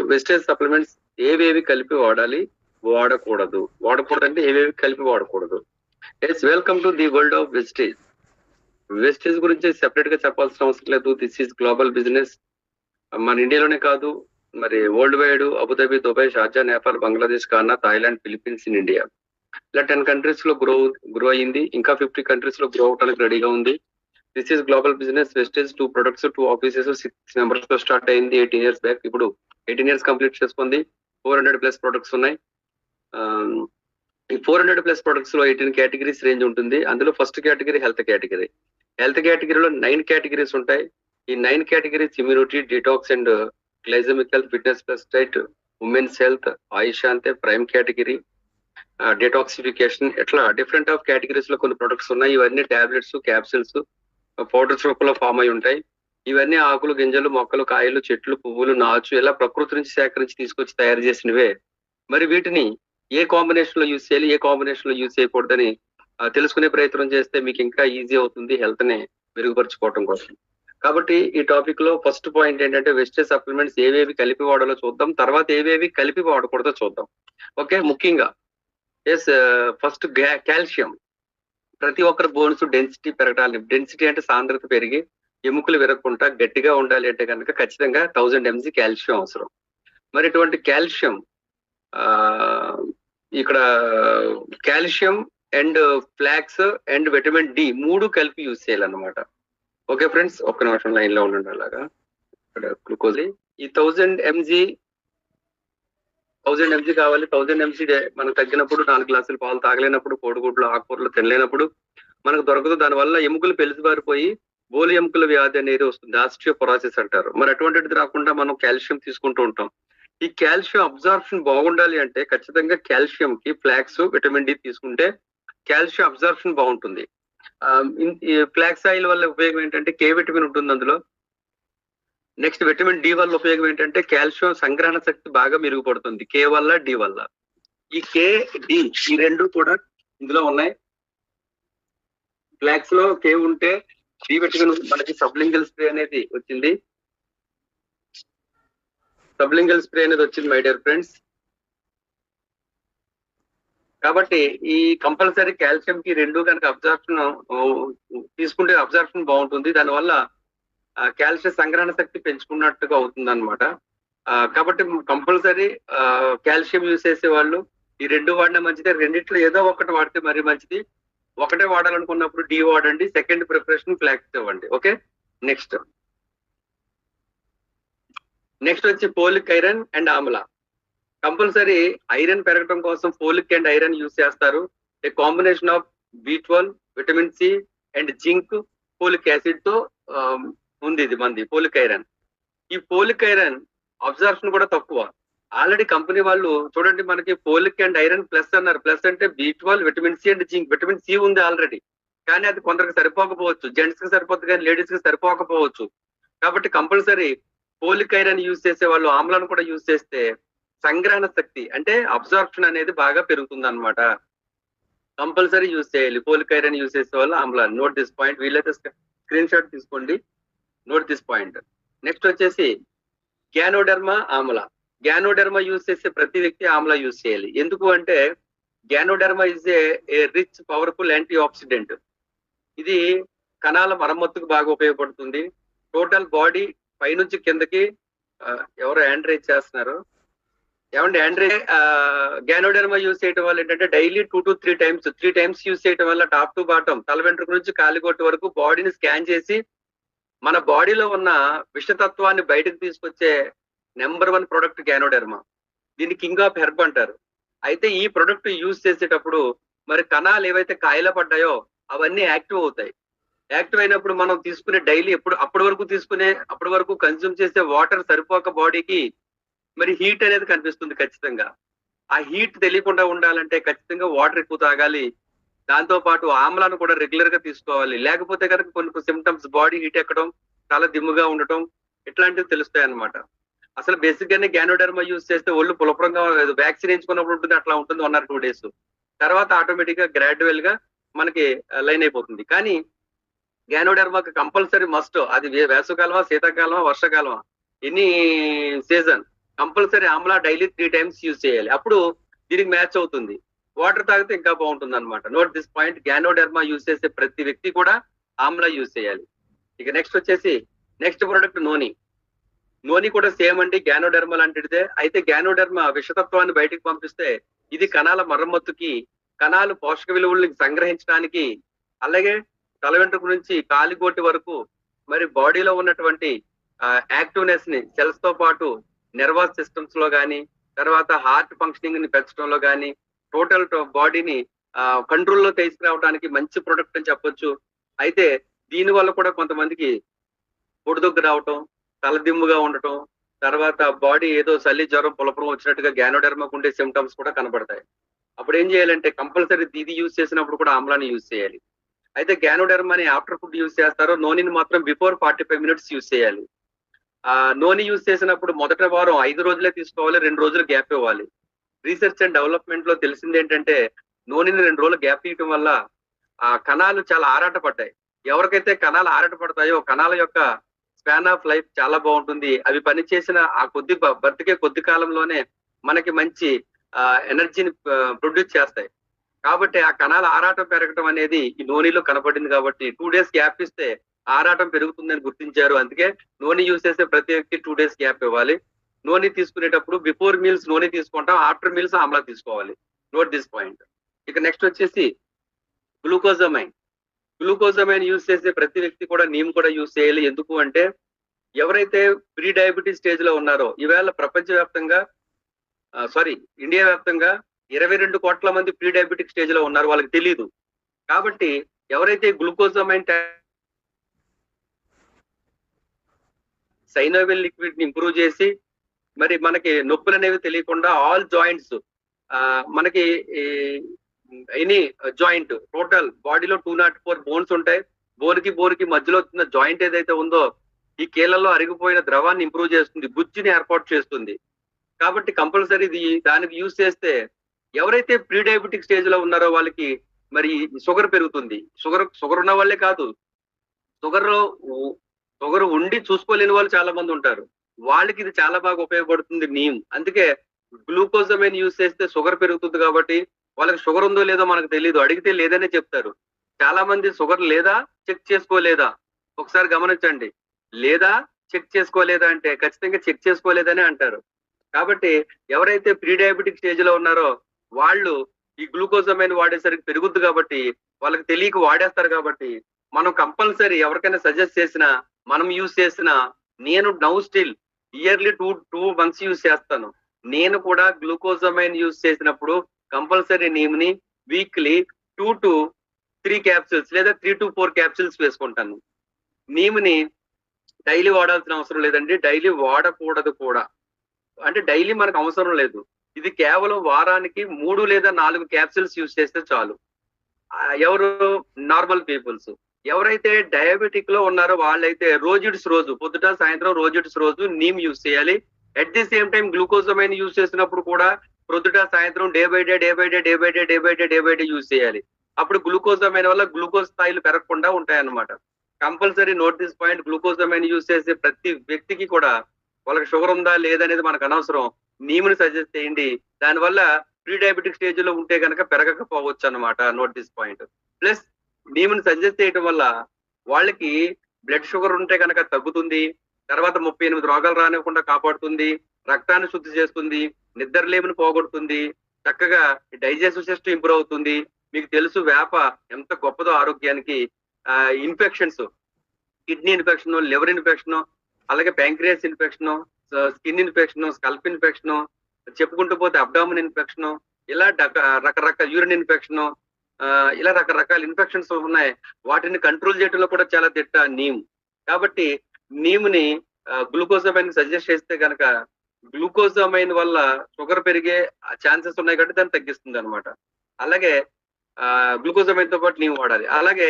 Wastage supplements ఏవేవి కలిపి వాడాలి? వాడకూడదు. వాడకూడదు అంటే ఏవేవి కలిపి వాడకూడదు. Yes welcome to the world of Vestige Vestige గురించి సెపరేట్గా చెప్పాల్సిన అవసరం లేదు. దిస్ ఈస్ గ్లోబల్ బిజినెస్ మన ఇండియాలోనే కాదు. మరి world wide Abu Dhabi Dubai Sharjah Nepal Bangladesh Ghana Thailand Philippines in India ఇలా టెన్ కంట్రీస్లో గ్రో గ్రో అయింది. ఇంకా ఫిఫ్టీ కంట్రీస్లో గ్రో అవడానికి రెడీగా ఉంది. This is global business vestige two products two offices six మెంబర్స్తో స్టార్ట్ అయింది ఎయిటీన్ ఇయర్స్ బ్యాక్ ఇప్పుడు ఎయిటీన్ ఇయర్స్ కంప్లీట్ చేసుకుంది. ఫోర్ హండ్రెడ్ ప్లస్ ప్రొడక్ట్స్ ఉన్నాయి. ఈ ఫోర్ హండ్రెడ్ ప్లస్ ప్రొడక్ట్స్లో ఎయిటీన్ కేటగిరీస్ రేంజ్ ఉంటుంది. అందులో first category health category health కేటగిరీలో నైన్ కేటగిరీస్ ఉంటాయి. ఈ nine categories immunity detox and glycemic health fitness plus diet women's health Ayush అంతే ప్రైమ్ కేటగిరీ డిటాక్సిఫికేషన్ ఇట్లా డిఫరెంట్ ఆఫ్ కేటగిరీస్లో కొన్ని ప్రొడక్ట్స్ ఉన్నాయి. ఇవన్నీ టాబ్లెట్స్ క్యాప్సిల్స్ పౌడర్స్ రూపంలో ఫామ్ అయి ఉంటాయి. ఇవన్నీ ఆకులు గింజలు మొక్కలు కాయలు చెట్లు పువ్వులు నాచు ఇలా ప్రకృతి నుంచి సేకరించి తీసుకొచ్చి తయారు చేసినవే. మరి వీటిని ఏ కాంబినేషన్లో యూజ్ చేయాలి ఏ కాంబినేషన్లో యూజ్ చేయకూడదని తెలుసుకునే ప్రయత్నం చేస్తే మీకు ఇంకా ఈజీ అవుతుంది హెల్త్ని మెరుగుపరచుకోవటం కోసం. కాబట్టి ఈ టాపిక్లో ఫస్ట్ పాయింట్ ఏంటంటే వెస్టేజ్ సప్లిమెంట్స్ ఏవేవి కలిపి వాడాలో చూద్దాం. తర్వాత ఏవేవి కలిపి వాడకూడదో చూద్దాం. ఓకే ముఖ్యంగా ఎస్ ఫస్ట్ కాల్షియం. ప్రతి ఒక్కరి బోన్స్ డెన్సిటీ పెరగాలి డెన్సిటీ అంటే సాంద్రత పెరిగి ఎముకలు విరగకుండా గట్టిగా ఉండాలి అంటే కనుక ఖచ్చితంగా థౌజండ్ ఎంజీ కాల్షియం అవసరం. మరి ఇటువంటి కాల్షియం ఆ ఇక్కడ calcium and flax and vitamin D మూడు కలిపి యూజ్ చేయాలన్నమాట. ఓకే ఫ్రెండ్స్ ఒక్క నిమిషం లైన్లో ఉండండి అలాగా. ఇక్కడ గ్లూకోజ్ ఈ థౌజండ్ ఎంజీ థౌజండ్ ఎంసీ కావాలి. థౌజండ్ ఎంజీ మనకు తగ్గినప్పుడు నాలుగు గ్లాసులు పాలు తాగలేనప్పుడు కోడిగుడ్లు ఆకుకూరలు తినలేనప్పుడు మనకు దొరకదు. దానివల్ల ఎముకలు పెలిసిబారిపోయి బోలి ఎముకల వ్యాధి అనేది వస్తుంది. ఆస్ట్రియోపొరాసిస్ అంటారు. మరి అటువంటిది రాకుండా మనం కాల్షియం తీసుకుంటూ ఉంటాం. ఈ కాల్షియం అబ్జార్ప్షన్ బాగుండాలి అంటే ఖచ్చితంగా కాల్షియం కి ఫ్లాక్స్ విటమిన్ డి తీసుకుంటే కాల్షియం అబ్జార్ప్షన్ బాగుంటుంది. ఫ్లాక్స్ ఆయిల్ వల్ల ఉపయోగం ఏంటంటే కే విటమిన్ ఉంటుంది అందులో. నెక్స్ట్ విటమిన్ డి వల్ల ఉపయోగం ఏంటంటే కాల్షియం సంగ్రహణ శక్తి బాగా మెరుగుపడుతుంది. కే వల్ల డి వల్ల. ఈ కే డి ఈ రెండు కూడా ఇందులో ఉన్నాయి. ఫ్లాక్స్లో కే ఉంటే డి విటమిన్ మనకి సబ్లింగల్ స్ప్రే అనేది వచ్చింది. సబ్లింగల్ స్ప్రే అనేది వచ్చింది మై డియర్ ఫ్రెండ్స్. కాబట్టి ఈ కంపల్సరీ కాల్షియం కి రెండు కనుక అబ్జార్ప్షన్ తీసుకుంటే అబ్జార్ప్షన్ బాగుంటుంది. దానివల్ల కాల్షియం సంగ్రహణ శక్తి పెంచుకున్నట్టుగా అవుతుంది అనమాట కాబట్టి కంపల్సరీ కాల్షియం యూస్ చేసే వాళ్ళు ఈ రెండు వాడినా మంచిదే. రెండిట్లో ఏదో ఒకటి వాడితే మరీ మంచిది. ఒకటే వాడాలనుకున్నప్పుడు డి వాడండి సెకండ్ ప్రిపరేషన్ ఫ్లాక్స్ ఇవ్వండి. ఓకే? నెక్స్ట్. నెక్స్ట్ వచ్చి folic iron and amla. Compulsory iron పెరగడం కోసం ఫోలిక్ అండ్ ఐరన్ యూస్ చేస్తారు. A combination of B twelve vitamin C and zinc folic యాసిడ్తో ఉంది ఇది మంది పోలిక్ ఐరన్ ఈ పోలిక్ ఐరన్ అబ్జర్ప్షన్ కూడా తక్కువ. ఆల్రెడీ కంపెనీ వాళ్ళు చూడండి మనకి పోలిక్ అండ్ ఐరన్ ప్లస్ అన్నారు. ప్లస్ అంటే B twelve vitamin C and zinc. Vitamin C ఉంది ఆల్రెడీ కానీ అది కొందరికి సరిపోకపోవచ్చు. జెంట్స్కి సరిపోతుంది కానీ లేడీస్కి సరిపోకపోవచ్చు. కాబట్టి కంపల్సరీ పోలిక్ ఐరన్ యూజ్ చేసే వాళ్ళు ఆమ్లాన్ని కూడా యూజ్ చేస్తే సంగ్రహణ శక్తి అంటే అబ్జార్ప్షన్ అనేది బాగా పెరుగుతుంది అనమాట కంపల్సరీ యూజ్ చేయాలి. ఫోలిక్ ఐరన్ యూజ్ చేసే వాళ్ళు ఆమ్లాన్ని నోట్ దిస్ పాయింట్ వీలైతే స్క్రీన్ షాట్ తీసుకోండి. నోట్ దిస్ పాయింట్ నెక్స్ట్ వచ్చేసి గ్యానోడెర్మా ఆమ్లా. గ్యానోడెర్మా యూజ్ చేసే ప్రతి వ్యక్తి ఆమ్లా యూజ్ చేయాలి. ఎందుకు అంటే ganoderma is a rich powerful antioxidant ఇది కణాల మరమ్మత్తుకు బాగా ఉపయోగపడుతుంది. టోటల్ బాడీ పైనుంచి కిందకి ఎవరు యాండ్రేజ్ చేస్తున్నారు? ఏమంటే యాండ్రేజ్ గ్యానోడెర్మా యూజ్ చేయడం వల్ల ఏంటంటే daily two to three times three times use చేయడం వల్ల టాప్ టు బాటం తల వెంట్రుక నుంచి కాలిగొట్టు వరకు బాడీని స్కాన్ చేసి మన బాడీలో ఉన్న విషతత్వాన్ని బయటకు తీసుకొచ్చే నెంబర్ వన్ ప్రొడక్ట్ గ్యానోడెర్మా. దీన్ని కింగ్ ఆఫ్ హెర్బ్ అంటారు. అయితే ఈ ప్రొడక్ట్ యూజ్ చేసేటప్పుడు మరి కణాలు ఏవైతే కాయల పడ్డాయో అవన్నీ యాక్టివ్ అవుతాయి. యాక్టివ్ అయినప్పుడు మనం తీసుకునే డైలీ ఎప్పుడు అప్పటి వరకు తీసుకునే అప్పటి వరకు కన్జ్యూమ్ చేసే వాటర్ సరిపోక బాడీకి మరి హీట్ అనేది కనిపిస్తుంది ఖచ్చితంగా. ఆ హీట్ తెలియకుండా ఉండాలంటే ఖచ్చితంగా వాటర్ ఎక్కువ తాగాలి. దాంతో పాటు ఆమ్లాన్ని కూడా రెగ్యులర్గా తీసుకోవాలి. లేకపోతే కనుక కొన్ని సిమ్టమ్స్ బాడీ హీట్ ఎక్కడం చాలా దిమ్ముగా ఉండటం ఇట్లాంటివి తెలుస్తాయి అన్నమాట అసలు బేసిక్ గానే గ్యానోడర్మా యూజ్ చేస్తే ఒళ్ళు పులపరంగా వ్యాక్సిన్ వేయించుకున్నప్పుడు ఉంటుంది అట్లా ఉంటుంది వన్ ఆర్ టూ డేస్ తర్వాత ఆటోమేటిక్గా గ్రాడ్యువల్గా మనకి లైన్ అయిపోతుంది. కానీ గ్యానోడర్మాకి కంపల్సరీ మస్ట్ అది వేసవకాలమా శీతాకాలమా వర్షాకాలమా any season compulsory amla daily three times use చేయాలి. అప్పుడు దీనికి మ్యాచ్ అవుతుంది. వాటర్ తాగితే ఇంకా బాగుంటుంది అనమాట note this point ganoderma use చేసే ప్రతి వ్యక్తి కూడా ఆమ్లా యూజ్ చేయాలి. ఇక నెక్స్ట్ వచ్చేసి నెక్స్ట్ ప్రోడక్ట్ నోని. నోని కూడా సేమ్ అండి గ్యానోడెర్మా లాంటిదే. అయితే గ్యానోడెర్మా విషతత్వాన్ని బయటికి పంపిస్తే ఇది కణాల మరమ్మత్తుకి కణాలు పోషక విలువల్ని సంగ్రహించడానికి అలాగే తల వెంట్రుక నుంచి కాలిగోటి వరకు మరి బాడీలో ఉన్నటువంటి యాక్టివ్నెస్ని సెల్స్తో పాటు నెర్వస్ సిస్టమ్స్లో కానీ తర్వాత హార్ట్ ఫంక్షనింగ్ని పెంచడంలో కానీ టోటల్ బాడీని కంట్రోల్లో తీసుకురావడానికి మంచి ప్రొడక్ట్ అని చెప్పొచ్చు. అయితే దీని వల్ల కూడా కొంతమందికి పొడిదొగ్గు రావటం తలదిమ్ముగా ఉండటం తర్వాత బాడీ ఏదో చలి జ్వరం పులపురం వచ్చినట్టుగా గ్యానోడెర్మకు ఉండే సిమ్టమ్స్ కూడా కనబడతాయి. అప్పుడు ఏం చేయాలంటే కంపల్సరీ ఇది యూజ్ చేసినప్పుడు కూడా ఆమ్లాన్ని యూజ్ చేయాలి. అయితే గ్యానోడెర్మాని ఆఫ్టర్ ఫుడ్ యూజ్ చేస్తారో నోనిని మాత్రం before forty five minutes use చేయాలి. ఆ నోని యూజ్ చేసినప్పుడు మొదటి వారం ఐదు రోజులే తీసుకోవాలి రెండు రోజులు గ్యాప్ ఇవ్వాలి. రీసెర్చ్ అండ్ డెవలప్మెంట్లో తెలిసింది ఏంటంటే నూనెని రెండు రోజులు గ్యాప్ ఇవ్వటం వల్ల ఆ కణాలు చాలా ఆరాట పడ్డాయి ఎవరికైతే కణాలు ఆరాట పడతాయో కణాల యొక్క స్పాన్ ఆఫ్ లైఫ్ చాలా బాగుంటుంది. అవి పనిచేసిన ఆ కొద్ది బ్రతికే కొద్ది కాలంలోనే మనకి మంచి ఎనర్జీని ప్రొడ్యూస్ చేస్తాయి. కాబట్టి ఆ కణాల ఆరాటం పెరగటం అనేది ఈ నూనెలో కనపడింది కాబట్టి టూ డేస్ గ్యాప్ ఇస్తే ఆరాటం పెరుగుతుందని గుర్తించారు. అందుకే నూనె యూజ్ చేసే ప్రతి వ్యక్తి టూ డేస్ గ్యాప్ ఇవ్వాలి. నూనె తీసుకునేటప్పుడు బిఫోర్ మీల్స్ నూనె తీసుకుంటాం ఆఫ్టర్ మీల్స్ ఆమ్లా తీసుకోవాలి. నోట్ దిస్ పాయింట్ ఇక నెక్స్ట్ వచ్చేసి గ్లూకోజమైన్ గ్లూకోజమైన్ యూజ్ చేసే ప్రతి వ్యక్తి కూడా నీమ్ కూడా యూజ్ చేయాలి. ఎందుకు అంటే ఎవరైతే ప్రీ డయాబెటీస్ స్టేజ్లో ఉన్నారో ఈవేళ ప్రపంచవ్యాప్తంగా సారీ ఇండియా వ్యాప్తంగా ఇరవై రెండు కోట్ల మంది ప్రీ డయాబెటిక్ స్టేజ్లో ఉన్నారు వాళ్ళకి తెలియదు కాబట్టి ఎవరైతే గ్లూకోజమైన్ సైనోవెల్ లిక్విడ్ని ఇంప్రూవ్ చేసి మరి మనకి నొప్పులు అనేవి తెలియకుండా ఆల్ జాయింట్స్ మనకి ఎనీ జాయింట్ టోటల్ బాడీలో టూ నాట్ ఫోర్ బోన్స్ ఉంటాయి. బోన్కి కి మధ్యలో ఉన్న జాయింట్ ఏదైతే ఉందో ఈ కీళ్ళలో అరిగిపోయిన ద్రవాన్ని ఇంప్రూవ్ చేస్తుంది బుజ్జిని ఏర్పాటు చేస్తుంది. కాబట్టి కంపల్సరీ ఇది దానికి యూజ్ చేస్తే ఎవరైతే ప్రీ డయాబెటిక్ స్టేజ్లో ఉన్నారో వాళ్ళకి మరి షుగర్ పెరుగుతుంది. షుగర్ షుగర్ ఉన్న వాళ్ళే కాదు. షుగర్లో షుగర్ ఉండి చూసుకోలేని వాళ్ళు చాలా మంది ఉంటారు. వాళ్ళకి ఇది చాలా బాగా ఉపయోగపడుతుంది నీమ్. అందుకే గ్లూకోజమైన్ యూజ్ చేస్తే షుగర్ పెరుగుతుంది కాబట్టి వాళ్ళకి షుగర్ ఉందో లేదో మనకు తెలియదు అడిగితే లేదనే చెప్తారు. చాలా మంది షుగర్ లేదా చెక్ చేసుకోలేదా? ఒకసారి గమనించండి. లేదా చెక్ చేసుకోలేదా అంటే ఖచ్చితంగా చెక్ చేసుకోలేదని అంటారు. కాబట్టి ఎవరైతే ప్రీ డయాబెటిక్ స్టేజ్లో ఉన్నారో వాళ్ళు ఈ గ్లూకోజమైన్ వాడేసరికి పెరుగుద్ది కాబట్టి వాళ్ళకి తెలియక వాడేస్తారు కాబట్టి మనం కంపల్సరీ ఎవరికైనా సజెస్ట్ చేసినా మనం యూజ్ చేసిన నేను now still yearly two two months use చేస్తాను. నేను కూడా గ్లూకోజమైన్ యూజ్ చేసినప్పుడు compulsory నేమ్ని weekly two to three capsules లేదా త్రీ టు ఫోర్ క్యాప్సిల్స్ వేసుకుంటాను. నీమ్ని డైలీ వాడాల్సిన అవసరం లేదండి. డైలీ వాడకూడదు కూడా. అంటే డైలీ మనకు అవసరం లేదు. ఇది కేవలం వారానికి మూడు లేదా నాలుగు క్యాప్సిల్స్ యూజ్ చేస్తే చాలు. ఎవరు? Normal peoples. ఎవరైతే డయాబెటిక్లో ఉన్నారో వాళ్ళైతే రోజిడ్స్ రోజు పొద్దుట సాయంత్రం రోజిడ్స్ రోజు నీమ్ యూజ్ చేయాలి. At the same time glucosamine use చేసినప్పుడు కూడా ప్రొద్దుట సాయంత్రం day by day day by day day by day day by day day by day use చేయాలి. అప్పుడు గ్లూకోజమైన్ వల్ల గ్లూకోజ్ స్థాయిలు పెరగకుండా ఉంటాయన్నమాట. Compulsory note this point glucosamine use చేసే ప్రతి వ్యక్తికి కూడా వాళ్ళకి షుగర్ ఉందా లేదనేది మనకు అనవసరం. నీమ్ని సజెస్ట్ చేయండి. దానివల్ల ప్రీ డయాబెటిక్ స్టేజ్లో ఉంటే కనుక పెరగకపోవచ్చు అనమాట నోట్ దిస్ పాయింట్. ప్లస్ భీముని సజెస్ట్ చేయటం వల్ల వాళ్ళకి బ్లడ్ షుగర్ ఉంటే కనుక తగ్గుతుంది తర్వాత ముప్పై ఎనిమిది రోగాలు రానివ్వకుండా కాపాడుతుంది రక్తాన్ని శుద్ధి చేస్తుంది నిద్రలేమిని పోగొడుతుంది చక్కగా డైజెస్టివ్ సిస్టమ్ ఇంప్రూవ్ అవుతుంది. మీకు తెలుసు వేప ఎంత గొప్పదో ఆరోగ్యానికి infections kidney infection liver infection అలాగే pancreas infection skin infection scalp infection చెప్పుకుంటూ పోతే అబ్డామిన్ ఇన్ఫెక్షన్ ఇలా రకరకాల యూరిన్ ఇన్ఫెక్షన్ ఇలా రకరకాల ఇన్ఫెక్షన్స్ ఉన్నాయి. వాటిని కంట్రోల్ చేయడంలో కూడా చాలా తిట్ట నీమ్. కాబట్టి నీమ్ని గ్లూకోజమైన్ సజెస్ట్ చేస్తే కనుక గ్లూకోజమైన్ వల్ల షుగర్ పెరిగే ఛాన్సెస్ ఉన్నాయి కాబట్టి దాన్ని తగ్గిస్తుంది అనమాట అలాగే గ్లూకోజమైన్తో పాటు నీమ్ వాడాలి. అలాగే